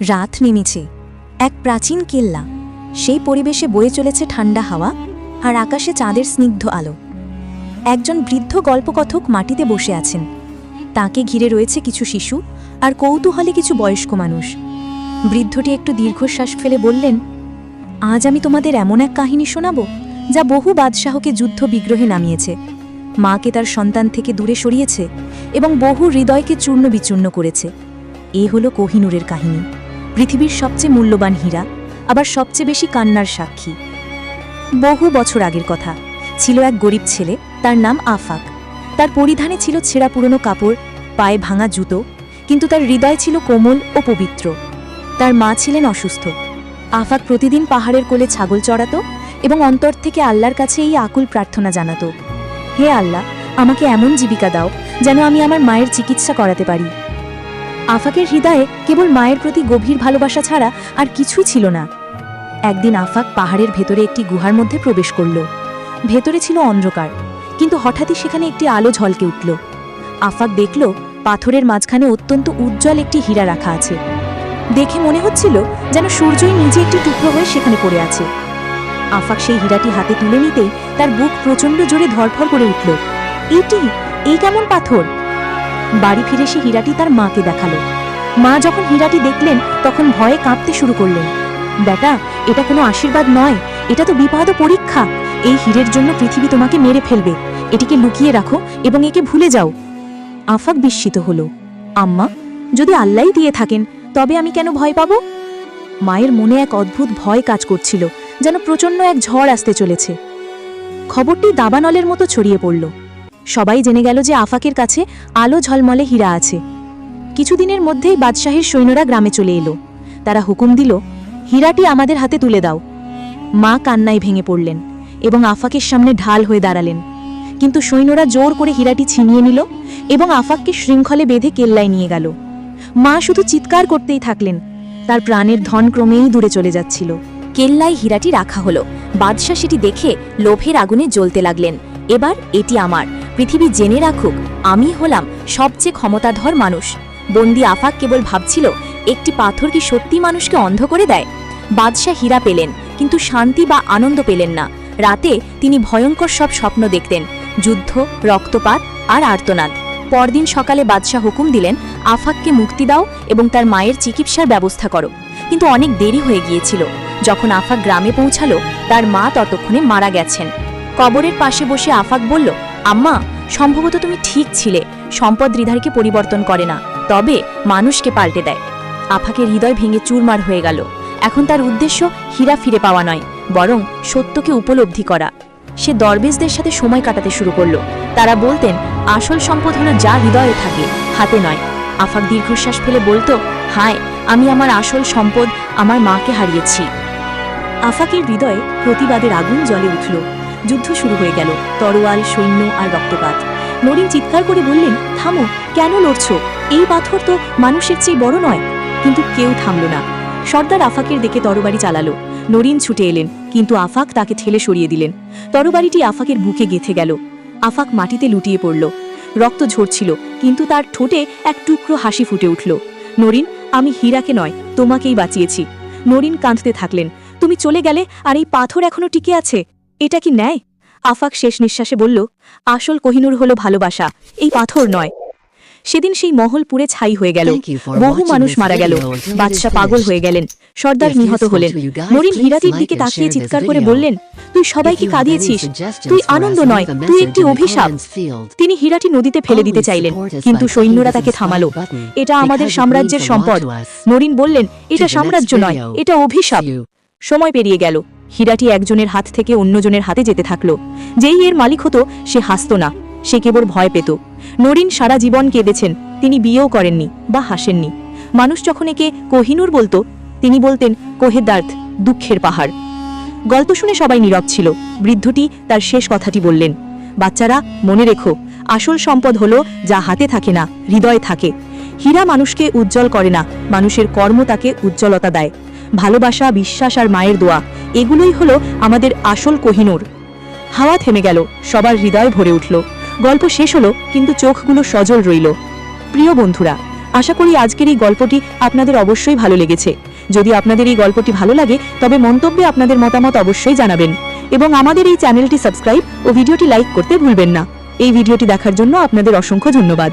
রাত নেমেছে। এক প্রাচীন কেল্লা, সেই পরিবেশে বয়ে চলেছে ঠান্ডা হাওয়া আর আকাশে চাঁদের স্নিগ্ধ আলো। একজন বৃদ্ধ গল্পকথক মাটিতে বসে আছেন। তাকে ঘিরে রয়েছে কিছু শিশু আর কৌতূহলে কিছু বয়স্ক মানুষ। বৃদ্ধটি একটু দীর্ঘশ্বাস ফেলে বললেন, আজ আমি তোমাদের এমন এক কাহিনী শোনাব যা বহু বাদশাহকে যুদ্ধ বিগ্রহে নামিয়েছে। মাকে তার সন্তান থেকে দূরে সরিয়েছে এবং বহু হৃদয়কে চূর্ণ বিচূর্ণ করেছে। এ হলো কোহিনুরের কাহিনী। পৃথিবীর সবচেয়ে মূল্যবান হীরা, আবার সবচেয়ে বেশি কান্নার সাক্ষী। বহু বছর আগের কথা, ছিল এক গরিব ছেলে, তার নাম আফাক। তার পরিধানে ছিল ছেঁড়া পুরনো কাপড়, পায়ে ভাঙা জুতো, কিন্তু তার হৃদয় ছিল কোমল ও পবিত্র। তার মা ছিলেন অসুস্থ। আফাক প্রতিদিন পাহাড়ের কোলে ছাগল চড়াতো এবং অন্তর থেকে আল্লাহর কাছে এই আকুল প্রার্থনা জানাতো, হে আল্লাহ, আমাকে এমন জীবিকা দাও যেন আমি আমার মায়ের চিকিৎসা করাতে পারি। আফাকের হৃদয়ে কেবল মায়ের প্রতি গভীর ভালোবাসা ছাড়া আর কিছুই ছিল না। একদিন আফাক পাহাড়ের ভেতরে একটি গুহার মধ্যে প্রবেশ করল। ভেতরে ছিল অন্ধকার, কিন্তু হঠাৎই সেখানে একটি আলো ঝলকে উঠল। আফাক দেখল, পাথরের মাঝখানে অত্যন্ত উজ্জ্বল একটি হীরা রাখা আছে। দেখে মনে হচ্ছিল যেন সূর্যই নিজে একটি টুকরো হয়ে সেখানে পড়ে আছে। আফাক সেই হীরাটি হাতে তুলে নিতেই তার বুক প্রচণ্ড জোরে ধরফর করে উঠল। এটি? এই কেমন পাথর? বাড়ি ফিরে সে হীরাটি তার মাকে দেখাল। মা যখন হীরাটি দেখলেন, তখন ভয়ে কাঁপতে শুরু করলেন। বেটা, এটা কোনো আশীর্বাদ নয়, এটা তো বিপদ পরীক্ষা। এই হীরের জন্য পৃথিবী তোমাকে মেরে ফেলবে। এটিকে লুকিয়ে রাখো এবং একে ভুলে যাও। আফাক বিস্মিত হলো। আম্মা, যদি আল্লাহই দিয়ে থাকেন, তবে আমি কেন ভয় পাবো? মায়ের মনে এক অদ্ভুত ভয় কাজ করছিল, যেন প্রচণ্ড এক ঝড় আসতে চলেছে। খবরটি দাবানলের মতো ছড়িয়ে পড়ল। সবাই জেনে গেল যে আফাকের কাছে আলো ঝলমলে হীরা আছে। কিছুদিনের মধ্যেই বাদশাহের সৈন্যরা গ্রামে চলে এলো। তারা হুকুম দিল, হীরাটি আমাদের হাতে তুলে দাও। মা কান্নায় ভেঙে পড়লেন এবং আফাকের সামনে ঢাল হয়ে দাঁড়ালেন। কিন্তু সৈন্যরা জোর করে হীরাটি ছিনিয়ে নিল এবং আফাককে শৃঙ্খলে বেঁধে কেল্লায় নিয়ে গেল। মা শুধু চিৎকার করতেই থাকলেন, তার প্রাণের ধন ক্রমেই দূরে চলে যাচ্ছিল। কেল্লায় হীরাটি রাখা হলো। বাদশাহ সেটি দেখে লোভের আগুনে জ্বলতে লাগলেন। এবার এটি আমার। পৃথিবী জেনে রাখুক, আমি হলাম সবচেয়ে ক্ষমতাধর মানুষ। বন্দি আফাক কেবল ভাবছিল, একটি পাথর কি সত্যি মানুষকে অন্ধ করে দেয়? বাদশাহ হীরা পেলেন, কিন্তু শান্তি বা আনন্দ পেলেন না। রাতে তিনি ভয়ঙ্কর সব স্বপ্ন দেখতেন, যুদ্ধ, রক্তপাত আর আর্তনাদ। পরদিন সকালে বাদশাহ হুকুম দিলেন, আফাককে মুক্তি দাও এবং তার মায়ের চিকিৎসার ব্যবস্থা করো। কিন্তু অনেক দেরি হয়ে গিয়েছিল। যখন আফাক গ্রামে পৌঁছালো, তার মা ততক্ষণে মারা গেছেন। কবরের পাশে বসে আফাক বলল, আম্মা, সম্ভবত তুমি ঠিক ছিলে। সম্পদ হৃদয়কে পরিবর্তন করে না, তবে মানুষকে পাল্টে দেয়। আফাকের হৃদয় ভেঙে চুরমার হয়ে গেল। এখন তার উদ্দেশ্য হীরা ফিরে পাওয়া নয়, বরং সত্যকে উপলব্ধি করা। সে দরবেশদের সাথে সময় কাটাতে শুরু করল। তারা বলতেন, আসল সম্পদ হলো যা হৃদয়ে থাকে, হাতে নয়। আফাক দীর্ঘশ্বাস ফেলে বলতো হায়, আমি আমার আসল সম্পদ আমার মাকে হারিয়েছি। আফাকের হৃদয়ে প্রতিবাদের আগুন জ্বলে উঠল। যুদ্ধ শুরু হয়ে গেল। তরোয়াল, সৈন্য আর রক্তপাত। নরিন চিৎকার করে বললেন, থামো, কেন লড়ছো? এই পাথর তো মানুষের চেয়ে বড় নয়। কিন্তু কেউ থামল না। সর্দার আফাকের দেখে তরবারি চালালো। নরিন ছুটে এলেন, কিন্তু আফাক তাকে ঠেলে সরিয়ে দিলেন। তরবারিটি আফাকের বুকে গেথে গেল। আফাক মাটিতে লুটিয়ে পড়ল। রক্ত ঝরছিল, কিন্তু তার ঠোঁটে এক টুকরো হাসি ফুটে উঠল। নরিন, আমি হীরাকে নয়, তোমাকেই বাঁচিয়েছি। নরিন কাঁদতে থাকলেন। তুমি চলে গেলে, আর এই পাথর এখনও টিকে আছে? এটা কি ন্যায়? আফাক শেষ নিঃশ্বাসে বলল আসল কোহিনুর হলো ভালোবাসা এই পাথর নয়। সেদিন সেই মহল পুরে ছাই হয়ে গেল। বহু মানুষ মারা গেল। বাদশাহ পাগল হয়ে গেলেন। সর্দার নিহত হলেন। নরিন হীরাটির দিকে তাকিয়ে চিৎকার করে বললেন তুই সবাইকে কাঁদিয়েছিস তুই আনন্দ নয়। তুই একটি অভিশাপ। তিনি হীরাটি নদীতে ফেলে দিতে চাইলেন কিন্তু সৈন্যরা তাকে থামালো। এটা আমাদের সাম্রাজ্যের সম্পদ। নরিন বললেন এটা সাম্রাজ্য নয় এটা অভিশাপ। সময় পেরিয়ে গেল। হীরাটি একজনের হাত থেকে অন্যজনের হাতে যেতে থাকল। যেই এর মালিক হতো, সে হাসত না। সে কেবল ভয় পেত। নরিন সারা জীবন কেঁদেছেন। তিনি বিয়েও করেননি বা হাসেননি। মানুষ যখন একে কোহিনুর বলতো, তিনি বলতেন, কোহেদার্থ, দুঃখের পাহাড়। গল্প শুনে সবাই নীরব ছিল। বৃদ্ধটি তার শেষ কথাটি বললেন, বাচ্চারা, মনে রেখো, আসল সম্পদ হলো যা হাতে থাকে না, হৃদয়ে থাকে। হীরা মানুষকে উজ্জ্বল করে না, মানুষের কর্ম তাকে উজ্জ্বলতা দেয়। ভালোবাসা, বিশ্বাস আর মায়ের দোয়া। এগুলোই হলো আমাদের আসল কোহিনুর। হাওয়া থেমে গেল, সবার হৃদয় ভরে উঠল। গল্প শেষ হলো, কিন্তু চোখগুলো সজল রইল। প্রিয় বন্ধুরা, আশা করি আজকের এই গল্পটি আপনাদের অবশ্যই ভালো লেগেছে। যদি আপনাদের এই গল্পটি ভালো লাগে, তবে মন্তব্যে আপনাদের মতামত অবশ্যই জানাবেন। এবং আমাদের এই চ্যানেলটি সাবস্ক্রাইব ও ভিডিওটি লাইক করতে ভুলবেন না। এই ভিডিওটি দেখার জন্য আপনাদের অসংখ্য ধন্যবাদ।